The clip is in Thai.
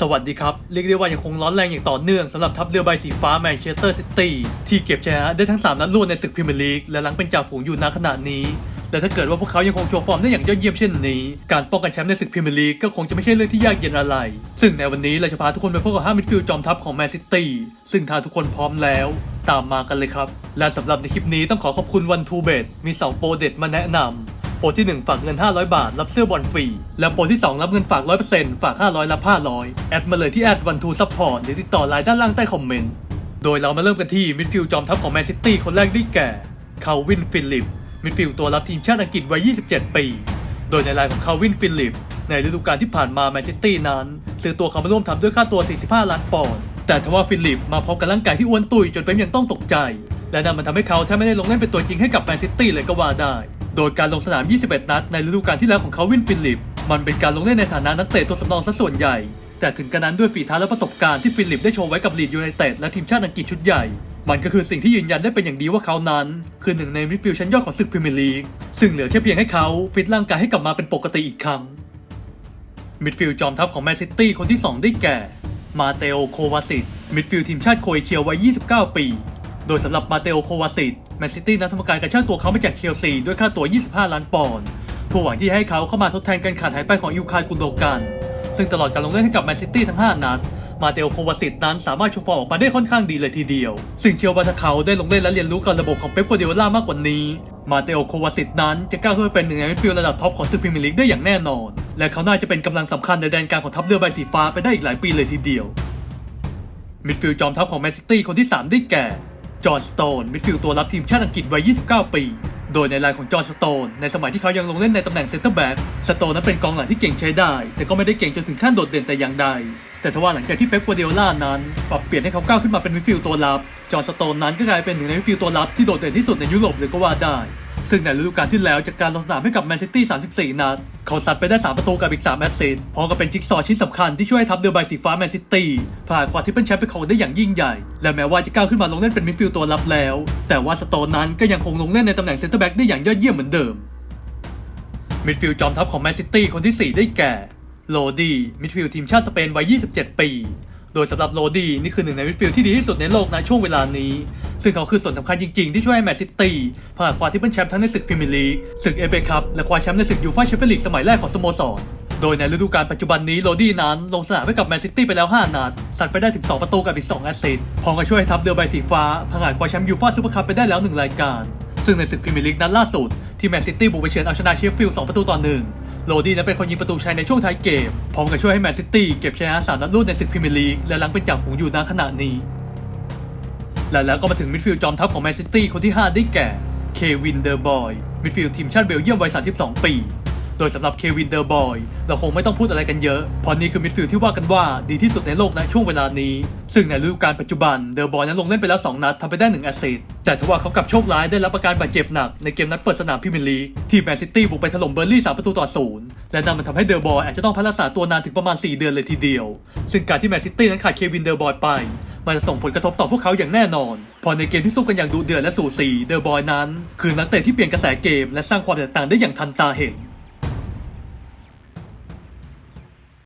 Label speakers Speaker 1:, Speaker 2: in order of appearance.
Speaker 1: สวัสดีครับ เรียกได้ว่ายังคงร้อนแรงอย่างต่อเนื่องสำหรับทัพเรือใบสีฟ้าแมนเชสเตอร์ซิตี้ที่เก็บชัยชนะได้ทั้ง 3 นัดรวดในศึกพรีเมียร์ลีกและหลังเป็นจ่าฝูงอยู่ณขณะนี้ และถ้าเกิดว่าพวกเขายังคงโชว์ฟอร์มได้อย่างยอดเยี่ยมเช่นนี้ การป้องกันแชมป์ในศึกพรีเมียร์ลีกก็คงจะไม่ใช่เรื่องที่ยากเย็นอะไร ซึ่งในวันนี้เราจะพาทุกคนไปพบกับห้ามิดฟิลด์จอมทัพของแมนซิตี้ซึ่งถ้าทุกคนพร้อมแล้วตามมากันเลยครับ และสำหรับในคลิปนี้ต้องขอขอบคุณวันทูเบตมีสองโปรเด็ดมาแนะนำ ปรที่ 1 ฝากเงิน 500 บาท รับเสื้อบอลฟรี และโปรที่ 2 รับเงินฝาก 100%ฝาก 500 รับ 500 แอดมาเลยที่แอดวันทูซัพพอร์ตหรือติดต่อไลน์ด้านล่างใต้คอมเมนต์ โดยเรามาเริ่มกันที่มิดฟิลด์จอมทัพของแมนซิตี้คนแรกได้แก่คาวินฟิลิป มิดฟิลด์ตัวรับทีมชาติอังกฤษวัย 27 ปี โดยในรายของคาวินฟิลิป ในฤดูกาลที่ผ่านมาแมนซิตี้นั้นซื้อตัวเขามาร่วมทำด้วยค่าตัว 45 ล้านปอนด์ แต่ทว่าฟิลิปมาพร้อมกับร่างกายที่อ้วนตุยจนเป็นอย่างต้องตกใจ และนั่นมันทำให้เขาแทบไม่ได้ลงเล่นเป็นตัวจริงให้กับแมนซิตี้เลยก็ว่าได้ โดยการลงสนาม 21 นัดในฤดูกาลที่แล้วของเขาวินฟิลิป มันเป็นการลงเล่นในฐานะนักเตะตัวสำรองซะส่วนใหญ่ แต่ถึงกระนั้นด้วยฝีเท้าและประสบการณ์ที่ฟิลิปได้โชว์ไว้กับลีดยูไนเต็ดและทีมชาติอังกฤษชุดใหญ่ มันก็คือสิ่งที่ยืนยันได้เป็นอย่างดีว่าเขานั้น คือหนึ่งในมิดฟิลด์ชั้นยอดของศึกพรีเมียร์ลีก ซึ่งเหลือแค่เพียงให้เขาฟิตร่างกายให้กลับมาเป็นปกติอีกครั้ง มิดฟิลด์จอมทัพของแมนซิตี้คนที่ 2 ได้แก่ มาเตโอ โควาซิต มิดฟิลด์ทีมชาติโครเอเชียวัย 29 ปี โดยสำหรับมาเตโอ โควาซิต แมนซิตี้นั้นทำการกระชากตัวเขามาจากเชลซีด้วยค่าตัว 25 ล้านปอนด์เพื่อหวังที่ให้เขาเข้ามาทดแทนการขาดหายไปของยูคายกุนโดกัน ซึ่งตลอดการลงเล่นให้กับแมนซิตี้ทั้ง 5 นัด มาเตโอโควาซิตนั้นสามารถโชว์ฟอร์มออกมาได้ค่อนข้างดีเลยทีเดียว ซึ่งเชื่อว่าถ้าเขาได้ลงเล่นและเรียนรู้กับระบบของเป๊ปกัวเดโอล่ามากกว่านี้ มาเตโอโควาซิตนั้นจะก้าวขึ้นเป็นหนึ่งในมิดฟิลด์ระดับท็อปของศึกพรีเมียร์ลีกได้อย่างแน่นอน และเขาน่าจะเป็นกำลังสำคัญในแดนกลางของทัพเรือใบสีฟ้าไปได้อีกหลายปีเลยทีเดียวมิดฟิลด์จอมทัพของแมนซิตี้คนที่ 3 ได้แก่ จอห์นสโตน มิดฟิลด์ตัวรับทีมชาติอังกฤษวัย 29 ปี โดยในรายของจอห์นสโตน ในสมัยที่เขายังลงเล่นในตำแหน่งเซนเตอร์แบ็กสโตนนั้นเป็นกองหลังที่เก่งใช้ได้ แต่ก็ไม่ได้เก่งจนถึงขั้นโดดเด่นแต่อย่างใด แต่ทว่าหลังจากที่เป๊ปกัวเดียล่านั้น ปรับเปลี่ยนให้เขาก้าวขึ้นมาเป็นมิดฟิลด์ตัวรับ จอห์นสโตนนั้นก็กลายเป็นหนึ่งในมิดฟิลด์ตัวรับที่โดดเด่นที่สุดในยุโรปเลยก็ว่าได้ ซึ่งในฤดูกาลที่แล้วจากการลงสนามให้กับแมนซิตี้34 นัด เขาซัดไปได้ 3 ประตูกับอีก 3 แอสซิสต์พร้อมกับเป็นจิ๊กซอว์ชิ้นสำคัญที่ช่วยให้ทัพเรือใบสีฟ้าแมนซิตี้ผ่านกว่าที่เป็นแชมป์เป็นของได้อย่างยิ่งใหญ่ และแม้ว่าจะก้าวขึ้นมาลงเล่นเป็นมิดฟิลด์ตัวรับแล้ว แต่ว่าสโตนนั้นก็ยังคงลงเล่นในตำแหน่งเซนเตอร์แบ็กได้อย่างยอดเยี่ยมเหมือนเดิมมิดฟิลด์จอมทัพของแมนซิตี้คนที่ 4 ได้แก่โรดีมิดฟิลด์ทีมชาติสเปนวัย 27 ปี โดยสำหรับโรดีนี่คือหนึ่งในมิดฟิลด์ที่ดีที่สุดในโลกในช่วงเวลานี้ ซึ่งเขาคือส่วนสำคัญจริงๆ ที่ช่วยให้แมนซิตี้ผ่านคว้าที่เป็นแชมป์ทั้งในศึกพรีเมียร์ลีกศึกเอเปคัพและคว้าแชมป์ในศึกยูฟ่าแชมเปี้ยนลีกสมัยแรกของสโมสรโดยในฤดูกาลปัจจุบันนี้โรดี้นั้น ลงสนามให้กับแมนซิตี้ไปแล้ว 5 นัด สัดไปได้ถึง 2 ประตูกับอีก 2 แอสซิสต์พร้อมกับช่วยให้ทัพเรือใบสีฟ้าพังอาจคว้าแชมป์ยูฟ่าซูเปอร์คัพไปได้แล้ว 1 รายการ ซึ่งในศึกพรีเมียร์ลีกนัดล่าสุด ที่แมนซิตี้บุกไปเยือนเอาชนะเชฟฟิลด์2ประตูต่อหนึ่งโรดี้นั้นเป็นคนยิงประตูชัยในช่วงท้ายเกมพร้อมกับช่วยให้แมนซิตี้เก็บชนะสามนัดรวดในศึกพรีเมียร์ลีกและหลังเป็นจ่าฝูงอยู่ณขณะนี้ และแล้วก็มาถึงมิดฟิลด์จอมทัพของแมนซิตี้คนที่ 5 ได้แก่ เควินเดอร์บอย มิดฟิลด์ทีมชาติเบลเยียมวัย 32 ปี โดยสำหรับเควินเดอร์บอย เราคงไม่ต้องพูดอะไรกันเยอะ เพราะนี่คือมิดฟิลด์ที่ว่ากันว่าดีที่สุดในโลกในช่วงเวลานี้ ซึ่งในฤดูกาลปัจจุบันเดอร์บอยนั้นลงเล่นไปแล้ว 2 นัดทำไปได้ 1 แอสซิสต์แต่ทว่าเขากับโชคร้ายได้รับอาการบาดเจ็บหนักในเกมนัดเปิดสนามพรีเมียร์ลีกที่แมนซิตี้บุกไปถล่มเบอร์ลี่3ประตูต่อศูนย์และนั่นมันทำให้เดอร์บอยอาจจะต้องพักรักษาตัวนานถึงประมาณ 4 เดือนเลยทีเดียว ซึ่งการที่แมนซิตี้นั้นขาดเควินเดอร์บอยไป มันจะส่งผลกระทบต่อพวกเขาอย่างแน่นอน พอในเกมที่สู้กันอย่างดุเดือดและสูสีเดอะบอยนั้น คือนักเตะที่เปลี่ยนกระแสเกมและสร้างความแตกต่างได้อย่างทันตาเห็น